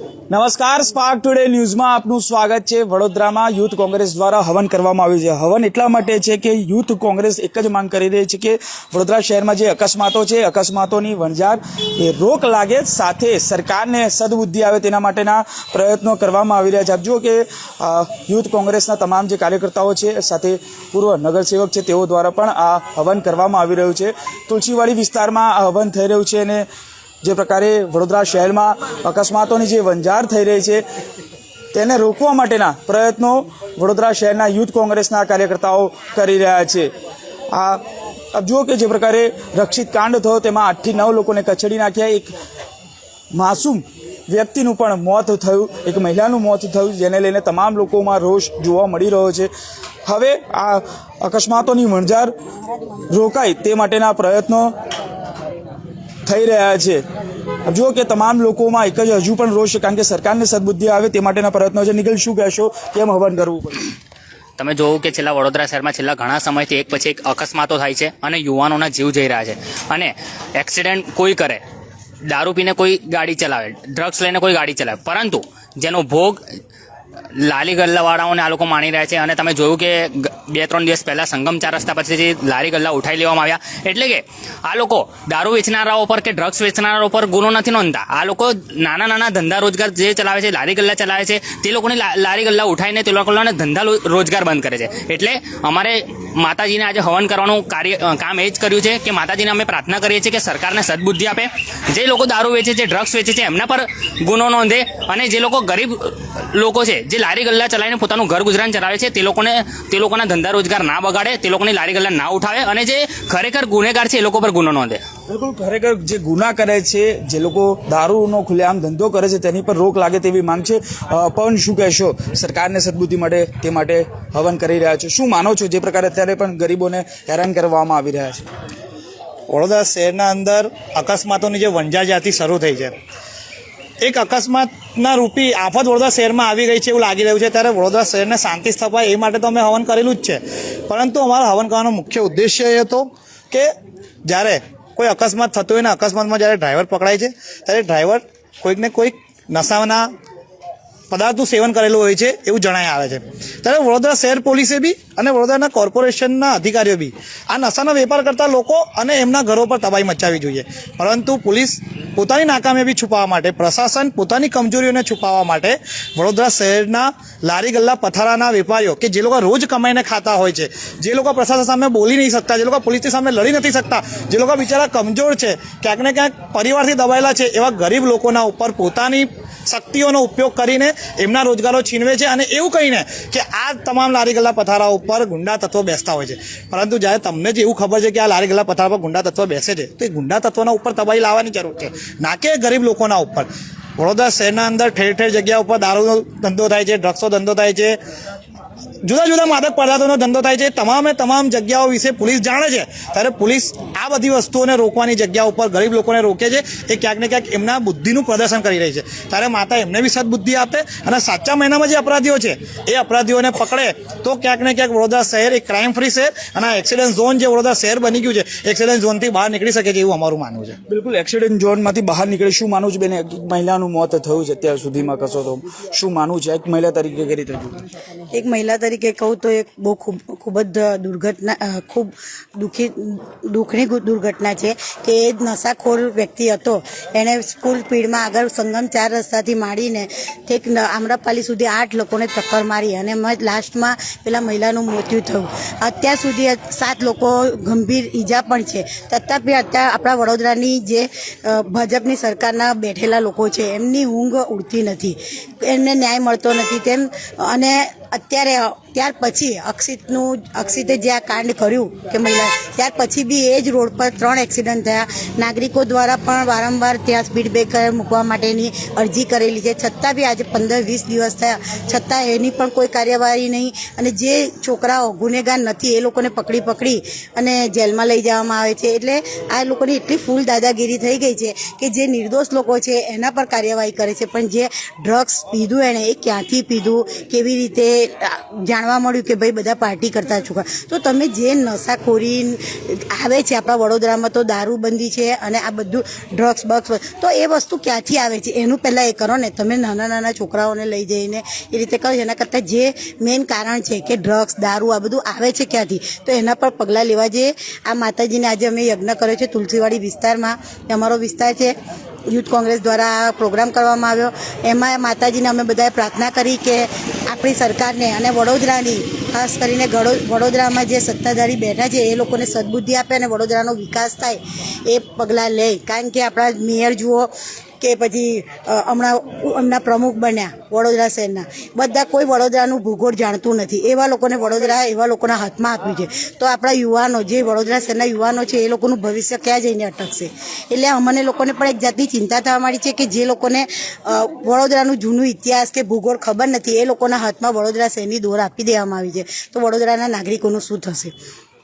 નમસ્કાર spark today ન્યૂઝમાં આપનું સ્વાગત છે. વડોદરામાં યુથ કોંગ્રેસ દ્વારા હવન કરવામાં આવ્યું છે. હવન એટલા માટે છે કે યુથ કોંગ્રેસ એક જ માંગ કરી રહી છે કે વડોદરા શહેરમાં જે અકસ્માતો છે, અકસ્માતોની વણઝાર એ રોક લાગે, સાથે સરકારને સદબુદ્ધિ આવે તેના માટેના પ્રયત્નો કરવામાં આવી રહ્યા છે. આપ કે યુથ કોંગ્રેસના તમામ જે કાર્યકર્તાઓ છે, સાથે પૂર્વ નગરસેવક છે, તેઓ દ્વારા પણ આ હવન કરવામાં આવી રહ્યું છે. તુલસીવાડી વિસ્તારમાં આ હવન થઈ રહ્યું છે અને જે પ્રકારે વડોદરા શહેરમાં અકસ્માતોની જે વંજાર થઈ રહી છે, તેને રોકવા માટેના પ્રયત્નો વડોદરા શહેરના યુથ કોંગ્રેસના કાર્યકર્તાઓ કરી રહ્યા છે. આ આપ જુઓ કે જે પ્રકારે રક્ષિત કાંડ થયો, તેમાં આઠથી નવ લોકોને કચડી નાખ્યા. એક માસૂમ વ્યક્તિનું પણ મોત થયું. એક મહિલાનું મોત થયું, જેને લઈને તમામ લોકોમાં રોષ જોવા મળી રહ્યો છે. હવે આ અકસ્માતોની વણઝાર રોકાય તે માટેના પ્રયત્નો થઈ રહ્યા છે. જો કે તમામ લોકોમાં એક જ હજુ પણ રોષ છે, કારણ કે સરકારને સદબુદ્ધિ આવે તે માટેના પ્રયત્નો છે. નિખિલ, શું કહેશો? કેમ હવન કરવું તમે જોવું કે છેલ્લા વડોદરા શહેરમાં છેલ્લા ઘણા સમયથી એક પછી એક અકસ્માતો થાય છે અને યુવાનોના જીવ જઈ રહ્યા છે. અને એક્સિડન્ટ કોઈ કરે, દારૂ પીને કોઈ ગાડી ચલાવે ડ્રગ્સ લઈને કોઈ ગાડી ચલાવે, પરંતુ જેનો ભોગ લારી ગલ્લાવાળાઓને આ લોકો માણી રહ્યા છે અને તમે જોયું કે બે ત્રણ દિવસ પહેલાં સંગમ ચાર રસ્તા પછી લારી ગલ્લા ઉઠાઈ લેવામાં આવ્યા. એટલે કે આ લોકો દારૂ વેચનારાઓ પર કે ડ્રગ્સ વેચનારાઓ પર ગુનો નથી નોંધતા. આ લોકો નાના નાના ધંધા રોજગાર જે ચલાવે છે, લારી ગલ્લા ચલાવે છે, તે લોકોની લારી ગલ્લા ઉઠાવીને તે લોકોને ધંધા રોજગાર બંધ કરે છે. એટલે અમારે માતાજીને આજે હવન કરવાનું કાર્ય કામ એ જ કર્યું છે કે માતાજીને અમે પ્રાર્થના કરીએ છીએ કે સરકારને સદબુદ્ધિ આપે. જે લોકો દારૂ વેચે છે ડ્રગ્સ વેચે છે, એમના પર ગુનો નોંધે અને જે લોકો ગરીબ લોકો છે જે લારી ગલ્લા ચલાવીને પોતાનું ઘર ગુજરાન ચલાવે છે તે લોકોને તે લોકોના ધંધા રોજગાર ના બગાડે તે લોકોની લારી ગલ્લા ના ઉઠાવે અને જે ખરેખર ગુનેગાર છે એ લોકો પર ગુનો નોંધે. બિલકુલ ખરેખર જે ગુના કરે છે જે લોકો દારૂનો ખુલ્લેઆમ ધંધો કરે છે તેની પર રોક લાગે તેવી માંગ છે. પણ પવન શું કહેશો? સરકારને સદબુદ્ધિ મળે તે માટે હવન કરી રહ્યા છો. શું માનો છો જે પ્રકારે અત્યારે પણ ગરીબોને હેરાન કરવામાં આવી રહ્યા છે? વડોદરા શહેરના અંદર અકસ્માતોની જે વંજા જ્યાંથી શરૂ થઈ છે. એક અકસ્માતના રૂપી આફત વડોદરા શહેરમાં આવી ગઈ છે એવું લાગી રહ્યું છે. ત્યારે વડોદરા શહેરને શાંતિ સ્થપાય એ માટે તો અમે હવન કરેલું જ છે. પરંતુ અમારો હવન કરવાનો મુખ્ય ઉદ્દેશ્ય એ હતો કે જ્યારે કોઈ અકસ્માત થતો હોય ને અકસ્માતમાં જ્યારે ડ્રાઈવર પકડાય છે, ત્યારે ડ્રાઈવર કોઈકને કોઈક નશાના પદાર્થનું સેવન કરેલું હોય છે એવું જણાય આવે છે. ત્યારે વડોદરા શહેર પોલીસે બી અને વડોદરાના કોર્પોરેશનના અધિકારીઓ બી આ નશાનો વેપાર કરતા લોકો અને એમના ઘરો પર તબાહી મચાવી જોઈએ. પરંતુ પોલીસ પોતાની નાકામીયાબી છુપાવવા માટે, પ્રશાસન પોતાની કમજોરીઓને છુપાવવા માટે વડોદરા શહેરના લારી ગલ્લા પથારાના વેપારીઓ કે જે લોકો રોજ કમાઈને ખાતા હોય છે, જે લોકો પ્રશાસન સામે બોલી નહીં શકતા, જે લોકો પોલીસની સામે લડી નથી શકતા, જે લોકો બિચારા કમજોર છે, ક્યાંક ને ક્યાંક પરિવારથી દબાયેલા છે એવા ગરીબ લોકોના ઉપર પોતાની શક્તિઓનો ઉપયોગ કરીને એમના રોજગારો છીનવે છે અને એવું કહીને કે આ તમામ લારી ગલ્લા પથારા ઉપર ગુંડા તત્વો બેસતા હોય છે. પરંતુ જ્યારે તમને જ એવું ખબર છે કે આ લારી ગલ્લા પથારા પર ગુંડા તત્વો બેસે છે, તો એ ગુંડા તત્વોના ઉપર તબાહી લાવવાની જરૂર છે. ના કે ગરીબ લોકોના ઉપર. વડોદરા શહેરના અંદર ઠેર ઠેર જગ્યા ઉપર દારૂનો ધંધો થાય છે, ડ્રગ્સનો ધંધો થાય છે જુદા જુદા માદક પદાર્થોનો ધંધો થાય છે. તમામે તમામ જગ્યાઓ વિશે પોલીસ જાણે છે. ત્યારે પોલીસ આ બધી વસ્તુઓને રોકવાની જગ્યા ઉપર ગરીબ લોકોને રોકે છે. એ ક્યાંક ને ક્યાંક એમના બુદ્ધિનું પ્રદર્શન કરી રહી છે. ત્યારે માતા એમને બી સદબુદ્ધિ આપે અને સાચા મહિનામાં જે અપરાધીઓ છે એ અપરાધીઓને પકડે. તો ક્યાંક ને ક્યાંક વડોદરા શહેર એક ક્રાઇમ ફ્રી શહેર અને આ એક્સિડન્ટ ઝોન જે વડોદરા શહેર બની ગયું છે એક્સિડન્ટ ઝોનથી બહાર નીકળી શકે છે એવું અમારું માનવું છે. બિલકુલ એક્સિડન્ટ ઝોનમાંથી બહાર નીકળે શું માનવું છે બેન? એક મહિલાનું મોત થયું છે અત્યાર સુધીમાં કશો તો. શું માનવું છે? એક મહિલા તરીકે કઈ રીતે એક મહિલા તરીકે કહું તો એક બહુ ખૂબ ખૂબ જ દુર્ઘટના ખૂબ દુઃખી, દુઃખની દુર્ઘટના છે કે એ જ નશાખોર વ્યક્તિ હતો. એણે સ્કૂલ પીડમાં આગળ સંગમ ચાર રસ્તાથી માંડીને ઠેક આમરાપાલી સુધી આઠ લોકોને ટક્કર મારી અને લાસ્ટમાં પેલા મહિલાનું મૃત્યુ થયું. અત્યાર સુધી સાત લોકો ગંભીર ઈજા પણ છે. તથાપી અત્યારે આપણા વડોદરાની જે ભાજપની સરકારના બેઠેલા લોકો છે, એમની ઊંઘ ઉડતી નથી. એમને ન્યાય મળતો નથી. તેમ, અને અત્યારે ત્યાર પછી અક્ષિતનું, અક્ષિતે જે આ કાંડ કર્યું કે મહિલા, ત્યાર પછી બી એ જ રોડ પર ત્રણ એક્સિડન્ટ થયા. નાગરિકો દ્વારા પણ વારંવાર ત્યાં સ્પીડ બ્રેકર મૂકવા માટેની અરજી કરેલી છે. છતાં બી આજે પંદર વીસ દિવસ થયા. છતાં એની પણ કોઈ કાર્યવાહી નહીં. અને જે છોકરાઓ ગુનેગાર નથી, એ લોકોને પકડી પકડી અને જેલમાં લઈ જવામાં આવે છે. એટલે આ લોકોની એટલી ફૂલ દાદાગીરી થઈ ગઈ છે કે જે નિર્દોષ લોકો છે, એના પર કાર્યવાહી કરે છે. પણ જે ડ્રગ્સ પીધું એણે એ ક્યાંથી પીધું, કેવી રીતે જાણવા જાણવા મળ્યું કે ભાઈ બધા પાર્ટી કરતા છોકરા તો તમે જે નશાખોરી આવે છે આપણા વડોદરામાં તો દારૂબંધી છે અને આ બધું ડ્રગ્સ બગ્સ તો એ વસ્તુ ક્યાંથી આવે છે? એનું પહેલાં એ કરો ને. તમે નાના નાના છોકરાઓને લઈ જઈને એ રીતે કરો. એના કરતાં જે મેઇન કારણ છે કે ડ્રગ્સ દારૂ, આ બધું આવે છે ક્યાંથી? તો એના પર પગલાં લેવા જોઈએ આ માતાજીને આજે અમે યજ્ઞ કર્યો છે તુલસીવાડી વિસ્તારમાં. અમારો વિસ્તાર છે. યુથ કોંગ્રેસ દ્વારા આ પ્રોગ્રામ કરવામાં આવ્યો. એમાં માતાજીને અમે બધાએ પ્રાર્થના કરી કે આપણી સરકારને અને વડોદરાની, ખાસ કરીને વડોદરામાં જે સત્તાધારી બેઠા છે, એ લોકોને સદબુદ્ધિ આપે અને વડોદરાનો વિકાસ થાય એ પગલાં લે. કારણ કે આપણા મેયર જુઓ કે પછી હમણાં એમના પ્રમુખ બન્યા, વડોદરા શહેરના. બધા કોઈ વડોદરાનું ભૂગોળ જાણતું નથી. એવા લોકોને વડોદરા એવા લોકોના હાથમાં આપ્યું છે. તો આપણા યુવાનો, જે વડોદરા શહેરના યુવાનો છે, એ લોકોનું ભવિષ્ય ક્યાં જઈને અટકશે? એટલે અમને લોકોને પણ એક જાતની ચિંતા થવા માંડી છે કે જે લોકોને વડોદરાનું જૂનું ઇતિહાસ કે ભૂગોળ ખબર નથી, એ લોકોના હાથમાં વડોદરા શહેરની દોર આપી દેવામાં આવી છે. તો વડોદરાના નાગરિકોનું શું થશે?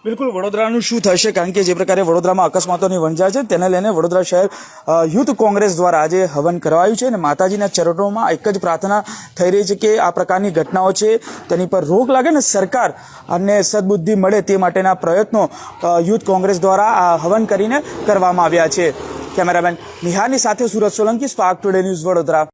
બિલકુલ, વડોદરાનું શું થશે? કારણ કે જે પ્રકારે વડોદરામાં અકસ્માતોની વંજા છે, તેને લઈને વડોદરા શહેર યુથ કોંગ્રેસ દ્વારા આજે હવન કરાયું છે અને માતાજીના ચરણોમાં એક જ પ્રાર્થના થઈ રહી છે કે આ પ્રકારની ઘટનાઓ છે, તેની પર રોક લાગે ને સરકાર અને સદબુદ્ધિ મળે તે માટેના પ્રયત્નો યુથ કોંગ્રેસ દ્વારા આ હવન કરીને કરવામાં આવ્યા છે. કેમેરામેન નિહારની સાથે Surat Solanki, Spark Today News Vadodara.